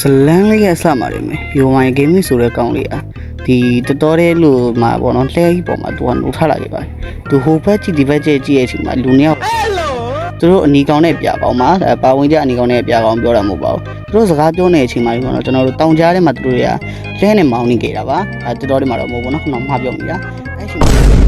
ဇလန်းလေးရဲ့အစမှာနေမယ်ယူဝိုင်ဂိမ်းမင်းဆိုတဲ့ကောင်လေးอ่ะဒီတော်တော်လေးလို့မှာပေါ့နော်လှဲကြီးပေါ်မှာသူကနှုတ်ထားလာခဲ့ပါတယ်သူဟိုဘက်ကြည့်ဒီဘက်ကြည့်ကြည့်ရဲ့အချိန်မှာလူနှစ်ယောက်သူတို့အနီကောင်နဲ့ပြပေါင်းမှာအဲပါဝင်ကြအနီကောင်နဲ့ပြပေါင်းပြောတာမဟုတ်ပါဘူးသူတို့စကားပြောနေတဲ့အချိန်မှာပေါ့နော်ကျွန်တော်တို့တောင်ကြားထဲမှာသူတို့တွေကလှဲနဲ့မောင်းနေကြတာပါအဲတော်တော်လေးမှာတော့မဟုတ်ဘူးနော်ခဏမှားပြောမိတာအဲ့ရှင်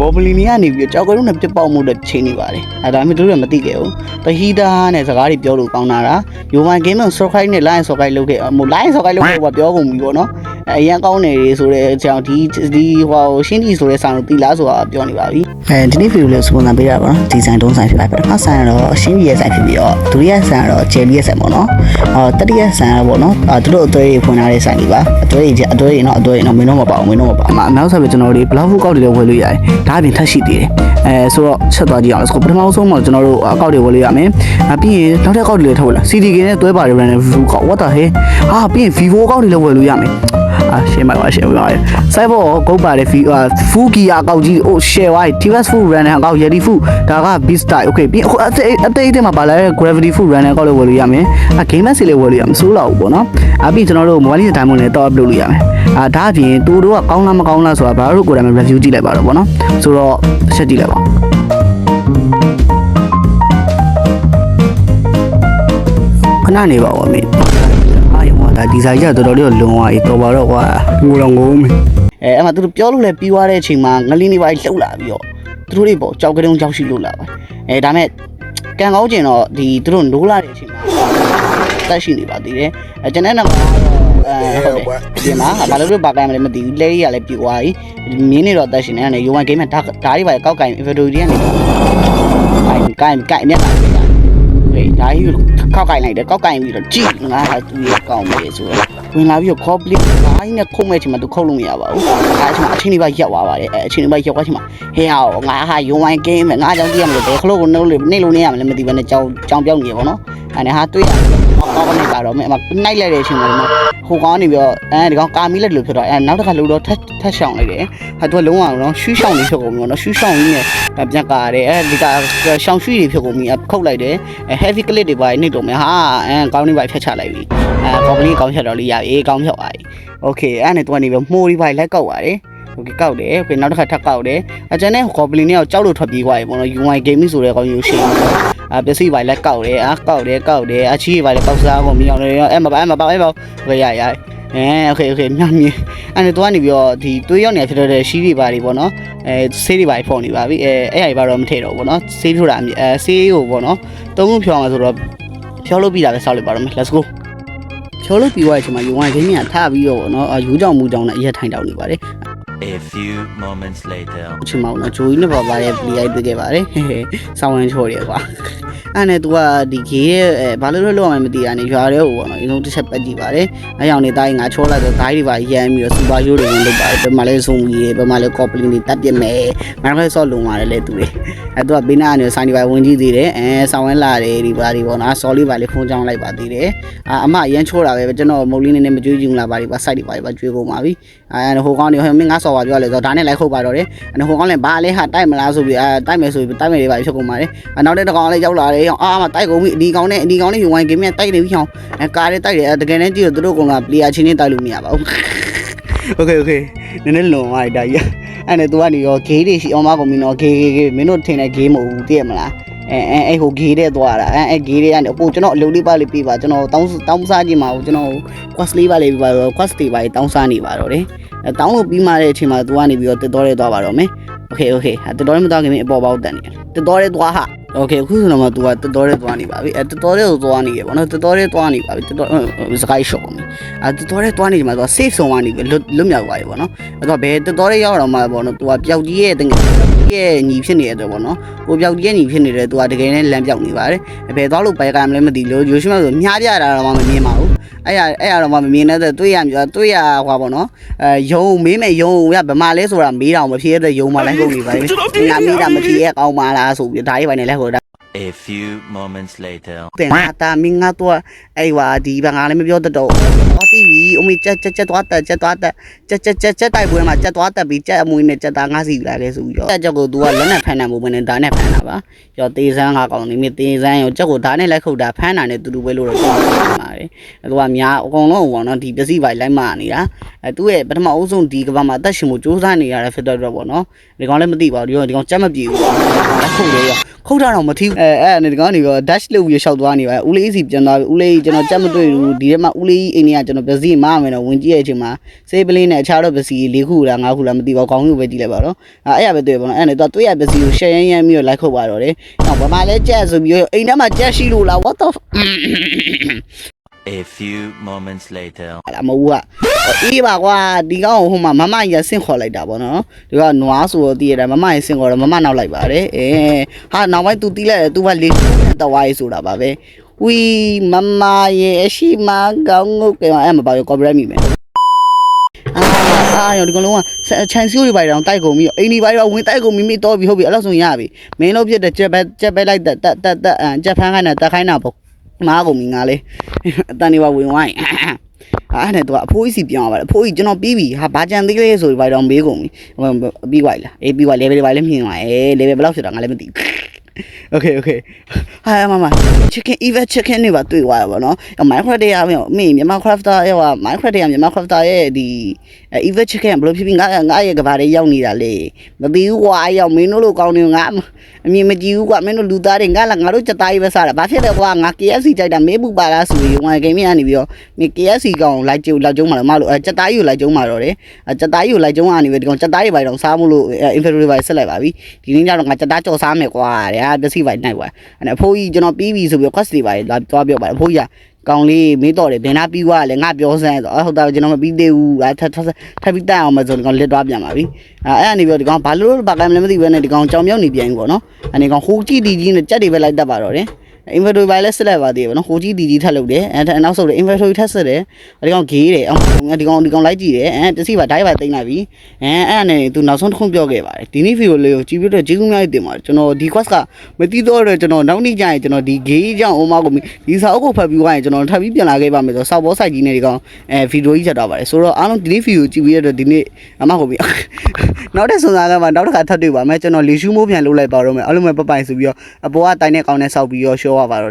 ဂေါဘလီနီကနေပြီးကြောက်ကုန်းနဲ့ပြစ်ပေါက်မှုတဲ့ချိန်နေပါတယ်အဲဒါမှမဟုတ်သူတို့ကမသိခဲ့ဘူးတဟီတာနဲ့စကားတွေပြောလို့ကောင်းတာလားယူဝိုင်ဂိမ်းမှာ subscribe နဲ့ line subscribe လုပ်ခဲ့ဟို line subscribe လုပ်ခဲ့ဟိုပြောကုန်ပြီပေါ့နော် အဲအရင်ကောင်းနေတွေဆိုတဲ့အကြောင်းဒီဒီဟိုရှင်းဒီဆိုတဲ့ဆောင်းကိုတီလားဆိုတာပြောနေပါပြီအဲဒီနေ့ဗီဒီယိုလေးစပွန်ဆာပေးတာပါနော်ဒီဇိုင်းတုံးဆိုင်ဖြစ်ပါတယ်ပထမဆိုင်ကတော့ရှင်းဒီရဲ့ဆိုင်ဖြစ်ပြီးတော့ဒုတိယဆိုင်ကတော့ဂျယ်လီရဲ့ဆိုင်ပေါ့နော်အော်တတိယဆိုင်ကတော့ပေါ့နော်အဲသူတို့အသွေးတွေဖွင့်ထားတဲ့ဆိုင်ကြီးပါအသွေးတွေအသွေးတွေနော်အသွေးတွေနော်မင်းတော့မပါဘူးမင်းတော့မပါဘူးအနောက်ဆက်ပဲကျွန်တော်တို့ဘလောက်ဖူးကောက်တွေလည်းဝယ်လို့ရတယ်ဒါအပြင်ထပ်ရှိသေးတယ်အဲဆိုတော့ချက်သွားကြည့်အောင်ဆိုပထမဆုံးမှာကျွန်တော်တို့အကောက်တွေဝယ်လို့ရမယ်အပြီးရင်နောက်ထပ်ကောက်တွေလည်းထုတ်လာ CDK နဲ့တွဲပါတယ် brand review ကောက် what the hell ဟာပြီးရင် Vivo ကောက်တွေလည်းဝယ်လို့ရမယ် အာရှင်းပါပါရှင်းပါပါစိုက်ဖို့ကုတ်ပါတယ်ဖီဖူကီယာအကောက်ကြီးအိုရှယ်ဝိုင်း TVS Food Runner အကောက် Yeti Food ဒါက Beast Style okay ပြီးအခုအသေးအသေးသေးမှာပါလာတဲ့ Gravity Food Runner အကောက်လည်းဝယ်လို့ရမယ်အ Game Max လေးဝယ်လို့ရမယ်စိုးလာဘူးပေါ့နော်အပြီးကျွန်တော်တို့ mobile တိုင်းမလည်းတော့ upload လုပ်ရမယ်အာဒါအပြင်သူတို့ကကောင်းလားမကောင်းလားဆိုတာဘာလို့ကိုယ်တိုင် review ကြည့်လိုက်ပါတော့ပေါ့နော်ဆိုတော့တစ်ချက်ကြည့်လိုက်ပါခဏနေပါဦးမေအာယမ ဒါဒီဇိုင်းကတော်တော်လေးလုံသွားပြီတော်ပါတော့ကွာငိုတော့ငိုးမယ်အဲအဲ့မှာသူတို့ပြောလို့လည်းပြီးသွားတဲ့အချိန်မှာငလင်းနေပါလှုပ်လာပြီးတော့သူတို့တွေပေါ့ကြောက်ကတုံးကြောက်ရှိလို့လာပါအဲဒါမဲ့ကံကောင်းကျင်တော့ဒီသူတို့နိုးလာတဲ့အချိန်မှာတက်ရှိနေပါသေးတယ်အဲကျွန်တဲ့နံပါတ်ကတော့အဲဟုတ်တယ်ဒီမှာဘာလို့လို့ဘာကံမလဲမသိဘူးလဲကြီးကလည်းပြသွားပြီမင်းနေတော့တက်ရှိနေတယ်ယူဝိုင်ဂိမ်းမှာဓာတ်ဓာတ်တွေပါကောက်ကင် inventory တွေကနေကိုင်ကိုင်ကိုင်မြတ်လာတယ်ဟေးဒါကြီး ကောက်ကင်လိုက်တယ်ကောက်ကင်ပြီးတော့ကြည့်ငါဟာသူရဲ့ကောင်းမယ်ဆိုတော့ဝင်လာပြီးတော့ copy ဘာကြီးနဲ့ခုတ်မဲ့ချိန်မှာသူခုတ်လို့မရပါဘူးအဲအချိန်မှာအချိန်လေးပါရက်သွားပါတယ်အဲအချိန်လေးပါရက်သွားချိန်မှာဟဲ့ဟာငါဟာယူဝိုင်ဂိမ်းမှာငါကြောင့်တည်ရမလို့ဘယ်ခလို့ကိုနှုတ်လို့နေလို့နေရမလဲမသိဘဲနဲ့ကြောင်ကြောင်ပြောက်နေရပါတော့အဲနဲ့ဟာတွေ့ရ ကောင်းကနေပါတော့မယ်အမနိုင်လိုက်တဲ့အချိန်မှာဟိုကောင်းနေပြီးတော့အဲဒီကောင်ကာမီလက်လို့ဖြစ်တော့အဲနောက်တစ်ခါလို့တော့ထက်ထက်ရှောင်လိုက်တယ်ဟာသူကလုံးဝတော့ရှူးရှောင်နေဖြစ်ကုန်ပြီနော်ရှူးရှောင်ကြီးနဲ့ပြန်ကာရတယ်အဲဒီကရှောင်ရှူးတွေဖြစ်ကုန်ပြီခုတ်လိုက်တယ်အဲ heavy clip တွေပါနေတော့မယ်ဟာအဲကောင်းနေပါဖြတ်ချလိုက်ပြီအဲကောင်းကလေးကောင်းဖြတ်တော့လေးရပြီကောင်းဖြတ်ပါပြီโอเคအဲ့နဲ့သူကနေပြီးမှိုးဒီပါလိုက်ကောက်ပါတယ်โอเคကောက်တယ်โอเคနောက်တစ်ခါထပ်ကောက်တယ်အကျန်တဲ့ကော်ပလင်တွေကကြောက်လို့ထွက်ပြေးသွားပြီပေါ့နော် UI gaming ဆိုတဲ့ကောင်ယူရှိတယ် အာပစ္စည်းပါလက်ကောက်တယ်အာကောက်တယ်ကောက်တယ်အချီးပါလက်ကောက်စားကုန်မြောင်တယ်အဲ့မပါအဲ့မပါအဲ့ပါโอเคရရအဲโอเคโอเคမြောင်မြေအဲ့နဲ့သူကနေပြီးတော့ဒီတွေးရောက်နေဖြစ်တဲ့ရှီးတွေပါတွေပေါ့နော်အဲဆေးတွေပါဖော်နေပါပြီအဲအဲ့အရာတွေပါတော့မထည့်တော့ဘူးပေါ့နော်ဆေးဖြိုးတာအဲဆေးကိုပေါ့နော်သုံးခုဖြောင်းမှာဆိုတော့ဖြောလို့ပြီးတာပဲစောက်လိုက်ပါတော့မယ် let's go ဖြောလို့ပြီးသွားတဲ့အချိန်မှာယူဝိုင်းခင်းကြီးကထပြီးတော့ပေါ့နော်ယူကြောင်မူကြောင်နဲ့အရက်ထိုင်တောင်းနေပါတယ် A few moments later. အချိန်မှာပေါ့နော်ဂျိုကြီးနဲ့ပါပါရဲ့ပလီရိုက်တွေ့ခဲ့ပါတယ်ဟဲ့ဟဲ့ဆောင်းဝင်းချော်တယ်ကွာ အဲ့နဲ့ तू ကဒီဂေးရဲ့အဲဘာလို့လဲလောက်အောင်မသိရနေရွာတဲ့ဟိုပေါ့နော်အရင်ဆုံးတစ်ချက်ပတ်ကြည့်ပါတယ်အဲ့ကြောင့်နေတိုင်းငါချောလိုက်တော့ဓာတ်တွေပါရမ်းပြီးတော့စူပါရိုးတွေဝင်လုပ်ပါတယ်ဘယ်မှာလဲစုံကြီးဘယ်မှာလဲကော်ပလင်တွေတက်ပြစ်မယ်ငါလည်းဆော့လုံပါတယ်လေသူတွေအဲ့ तू ကဘေးနားကနေဆိုင်ဒီပါဝင်ကြည့်သေးတယ်အဲဆောင်းဝင်းလာတယ်ဒီပါဒီပေါ့နော်ဆော်လေးပါလေးဖုန်းကြောင်းလိုက်ပါသေးတယ်အာအမအရန်ချောတာပဲကျွန်တော်မုတ်လေးနဲ့မကြွေးကြည့်ဘူးလားပါဒီပါစိုက်တွေပါဒီပါကြွေးကုန်ပါပြီအဲဟိုကောင်းနေဟိုမင်းငါဆော်ပါပြောလဲဆိုတော့ဒါနဲ့လိုက်ခုတ်ပါတော့တယ်အဲဟိုကောင်းလည်းဘာလဲဟာတိုက်မလားဆိုပြီးအဲတိုက်မယ်ဆိုပြီးတိုက်မယ်တွေပါဖြစ်ကုန်ပါတယ်အနောက်တဲ့တကောင်လည်းရောက်လာတယ်အာမတိုက်ကုန်ပြီအဒီကောင်နဲ့အဒီကောင်နဲ့ယူဝိုင်းဂိမ်းနဲ့တိုက်နေပြီဟောင်းအဲကားလေးတိုက်တယ်တကယ်နဲ့ကြည့်တော့သူတို့ကောင်ကပလီယာချင်းချင်းတိုက်လို့မရပါဘူးโอเคโอเคနည်းနည်းလွန်သွားပြီဒါကြီးအဲ့နဲ့ तू ကနေရောဂေးတွေရှိအောင်မကုန်ပြီနော်ဂေးဂေးဂေးမင်းတို့ထင်တဲ့ဂေးမဟုတ်ဘူးသိရမလားအဲအဲအဲဟိုဂေးတဲ့သွားတာအဲအဲဂေးတွေကနေပို့ကျွန်တော်အလုပ်လေးပါလေးပေးပါကျွန်တော်တောင်းတောင်းစားကြည့်မှာကျွန်တော် quest လေးပါလေးပေးပါတော့ quest တွေပါလေးတောင်းစားနေပါတော့တယ်အဲတောင်းလို့ပြီးမှတဲ့အချိန်မှာ तू ကနေပြီးတော့တက်တော်ရဲသွားပါတော့မယ်โอเคโอเคဟာတက်တော်ရဲမသွားခင်အပေါ်ပေါက်တန်နေတက်တော်ရဲသွားဟာ โอเคအခုဆိုတော့မှ तू ကတက်တော်ရဲသွားနေပါပြီအဲတက်တော်ရဲကိုသွားနေရပေါ့နော်တက်တော်ရဲသွားနေပါပြီတက်တော်စကိုင်းရှော့ပေါ့အဲတက်တော်ရဲသွားနေဒီမှာ तू safe zone ကနေလွတ်လွတ်မြောက်သွားပြီပေါ့နော်အဲတော့ဘယ်တက်တော်ရဲရောက်တော့မှပေါ့နော် तू ကပျောက်ကြီးရဲ့တကယ် ရဲ့ညီဖြစ်နေတဲ့အတွက်ပေါ့နော်ကိုပျောက်ကြီးရဲ့ညီဖြစ်နေတဲ့ तू ကတကယ်နဲ့လမ်းပြောက်နေပါတယ်ဘယ်သွားလို့ဘယ်ကံမလဲမသိလို့ရိုးရှိမှဆိုမြားပြတာတော့မှမမြင်ပါဘူးအဲ့ရအဲ့ရတော့မှမမြင်တဲ့တွေ့ရမျိုးတွေ့ရဟွာပေါ့နော်အဲယုံမေးမယ်ယုံရဗမာလဲဆိုတာမေးတော့မဖြစ်တဲ့ယုံမှလည်းကုန်နေပါလေငါမေးတာမဖြစ်ရဲ့ကောင်းပါလားဆိုပြီးဒါကြီးပိုင်းနဲ့လည်းဟိုဒါ A few moments later. တင်ငါတာမင်းငါတော့အဲ့ဝါဒီဘာငါလည်းမပြောတတ်တော့ဟောတီဗီအမေချက်ချက်ချက်သွားတက်ချက်သွားတက်ချက်ချက်ချက်ချက်တိုက်ပွဲမှာချက်သွားတက်ပြီးချက်အမွေနဲ့ချက်သားငါစီလာလဲဆိုပြီးတော့ချက်ချက်ကို तू ကလက်နဲ့ဖမ်းတာမဟုတ်ဘဲနဲ့ဒါနဲ့ဖမ်းတာပါရောတေးစမ်းငါကောင်းနေမြတေးစမ်းရောချက်ကိုဒါနဲ့လိုက်ခုတ်တာဖမ်းတာနဲ့တူတူပဲလို့တော့ပြောပါတယ်အဲ့တော့များအကုန်လုံးပေါ့နော်ဒီပစ္စည်းပိုင်းလိုက်မှနေတာအဲသူ့ရဲ့ပထမအဦးဆုံးဒီကဘာမှာအသက်ရှင်မှုစူးစမ်းနေရတဲ့ဖြစ်တော့ပေါ့နော်ဒီကောင်လည်းမသိပါဘူးဒီကောင်ဒီကောင်ချက်မပြေဘူးလက်ခုတ်လေရော ခုတ်တာတော့မထီးအဲအဲ့အနေဒီကောင်နေတော့ dash လုပ်ပြီးရှောက်သွားနေပါဦးလေးစီပြန်သွားပြီဦးလေးကျွန်တော်ချက်မတွေ့ဘူးဒီထဲမှာဦးလေးအိမ်ထဲကကျွန်တော်ပစ္စည်းမရမယ်တော့ဝင်ကြည့်ရဲ့အချိန်မှာစေးပလင်းနဲ့အခြားတော့ပစ္စည်း၄ခုလား၅ခုလားမသိပါဘူးခေါင်းကြီးပဲကြည့်လိုက်ပါတော့အဲအဲ့ရပဲတွေ့ပါတော့အဲ့နဲ့တော့တွေ့ရပစ္စည်းကိုရှယ်ရမ်းရမ်းပြီးတော့လိုက်ခုတ်ပါတော့တယ်နောက်ဘာမှလဲကြက်ဆိုပြီးတော့အိမ်ထဲမှာကြက်ရှိလို့လား what the A few moments later. လာမဟုတ်ကအေးပါကွာဒီကောင်ဟိုမှာမမရဆင့်ခေါ်လိုက်တာဗောနော်ဒီကနွားဆိုတော့တည်ရတယ်မမရဆင့်ခေါ်တော့မမနောက်လိုက်ပါတယ်အဲဟာနောက်ပိုင်း तू တီးလိုက်တယ် तू ကလေးတော့ဝါးရေးဆိုတာပါပဲဝီမမရဲ့အရှိမကောင်းငုတ်ကအဲ့မပါရော copyright မိမယ်အာအာရောဒီကောင်လုံးကခြံစီးတွေပါတောင်တိုက်ကုန်ပြီးအိမ်ဒီပါတော့ဝင်တိုက်ကုန်မိမိတော့ပြီးဟုတ်ပြီအဲ့လောက်ဆိုရပြီမင်းတို့ဖြစ်တဲ့ကြက်ပဲကြက်ပဲလိုက်တက်တက်တက်တက်အန်ကြက်ဖန်းခိုင်းတာတက်ခိုင်းတာပေါ့ မားကုန်ပြီငါလေးအတန်နေပါဝင်ဝိုင်းအဲ့နဲ့သူကအဖိုးကြီးစီပြောင်းသွားပါတယ်အဖိုးကြီးကျွန်တော်ပြီးပြီဟာဘာကြံသေးလေးဆိုပြီးဘာတော့မေးကုန်ပြီဟိုပြီးသွားပြီလားအေးပြီးသွား level တွေပါလည်းမြင်သွားအေး level ဘယ်လောက်ဖြစ်တာငါလည်းမသိဘူး Okay okay ဟာမမ chicken even chicken တွေပါတွေ့သွားရပါတော့။ Minecraft တွေရမယ်။မင်းမြန်မာ crafter ရဲ့ဟာ Minecraft တွေရမြန်မာ crafter ရဲ့ဒီ even chicken ဘယ်လိုဖြစ်ပြီးငါငါရဲ့ကဘာတွေရောက်နေတာလေ။မသိဘူးကွာအဲ့ရောက်မင်းတို့လိုကောင်းနေငါအမြင်မကြည့်ဘူးကွာမင်းတို့လူသားတွေငါလာငါတို့စက်သားကြီးပဲစားတာ။ဘာဖြစ်လဲကွာငါ KFC ကြိုက်တာမေးဘူးပါလားဆိုပြီးငါဂိမ်းမကနေပြီးတော့မင်း KFC ကောင်လိုက်ကြုံလောက်ကြုံမှာတော့မလို့အဲစက်သားကြီးကိုလိုက်ကြုံမှာတော့တယ်။အဲစက်သားကြီးကိုလိုက်ကြုံကနေပြီးဒီကောင်စက်သားတွေပါတော့စားမလို့ inferior ပါဆက်လိုက်ပါပြီ။ဒီနေ့ကျတော့ငါစက်သားကြော်စားမယ်ကွာတဲ့။ပစ္စည်းပါနိုင်ကွာ။အဲ့အဖိုးကြီးကျွန်တော်ပြီးပြီဆိုပြီး quest တွေပါလာသွားပြောပါတယ်အဖိုးကြီးကကောင်းလေးမေးတော့တယ်ဘယ်နာပြီးွားလဲငါပြောစမ်းဆိုဟုတ်တာကျွန်တော်မပြီးသေးဘူးအဲထပ်ထပ်ထပ်ပြီးတက်အောင်မဆိုဒီကောင်လက်သွားပြန်ပါပြီအဲအဲ့အနေပြောဒီကောင်ဘာလို့ဘာကံလည်းမသိဘဲနဲ့ဒီကောင်ကြောင်မြောက်နေပြန်ပြီပေါ့နော်အနေကောင်ဟိုးကြည့်တီကြီးနဲ့ကြက်တွေပဲလိုက်တတ်ပါတော့တယ် inventory ဘိုင်လဲဆက်လက်ပါသေးတယ်ဗောနော်ဟိုကြီးဒီကြီးထပ်လုပ်တယ်အဲနောက်ဆုံးတယ် inventory ထပ်ဆက်တယ်ဒီကောင်ဂေးတယ်အောင်ဒီကောင်ဒီကောင်လိုက်ကြည့်တယ်အဲပစ္စည်းပါဓာတ်ပါတိမ့်လိုက်ပြီအဲအဲ့အနေနဲ့သူနောက်ဆုံးတစ်ခုပြောခဲ့ပါတယ်ဒီနေ့ဗီဒီယိုလေးကိုကြည့်ပြီးတော့ကျေးဇူးများတင်ပါတယ်ကျွန်တော်ဒီ quest ကမသိတော့တော့ကျွန်တော်နောက်နေ့ကျရင်ကျွန်တော်ဒီဂေးကြောင့်အိုမကိုဒီစာအုပ်ကိုဖတ်ပြီးသွားရင်ကျွန်တော်ထပ်ပြီးပြန်လာခဲ့ပါမယ်ဆိုစောက်ဘောဆိုင်ကြီးနဲ့ဒီကောင်အဲဗီဒီယိုကြီးချက်တော့ပါတယ်ဆိုတော့အားလုံးဒီနေ့ဗီဒီယိုကြည့်ပြီးတော့ဒီနေ့အမကိုပြီးနောက်တဲ့စွန်စားကမှနောက်တစ်ခါထပ်တွေ့ပါမယ်ကျွန်တော်လေရှူးမိုးပြန်လုပ်လိုက်ပါတော့မယ်အားလုံးပဲပပိုင်ဆိုပြီးတော့အပေါ်ကတိုင်နဲ့ကောင်းနဲ့စောက်ပြီးတော့ရှော့ရပါတော့